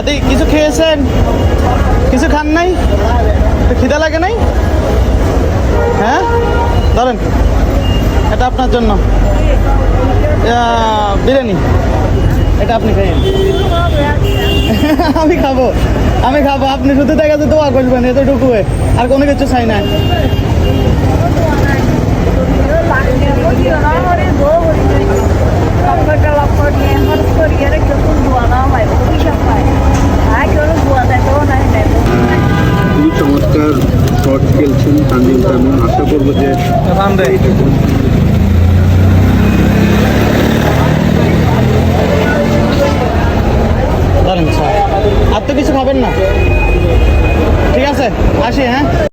দাদি কিছু খেয়েছেন? কিছু খান নাই? খিদা লাগে নাই? হ্যাঁ? ধরেন, এটা আপনার জন্য। বিরিয়ানি। এটা আপনি খাইয়েন। আমি খাব। আমি খাব। আপনি শুধু দেখা যেতে দোয়া করবেন এতটুকু আর কোনো কিছু চাই না। চমৎকার শট খেলছেন তানজিম তামিম। আশা করব যে আর তো কিছু খাবেন না। ঠিক আছে, আসি হ্যাঁ?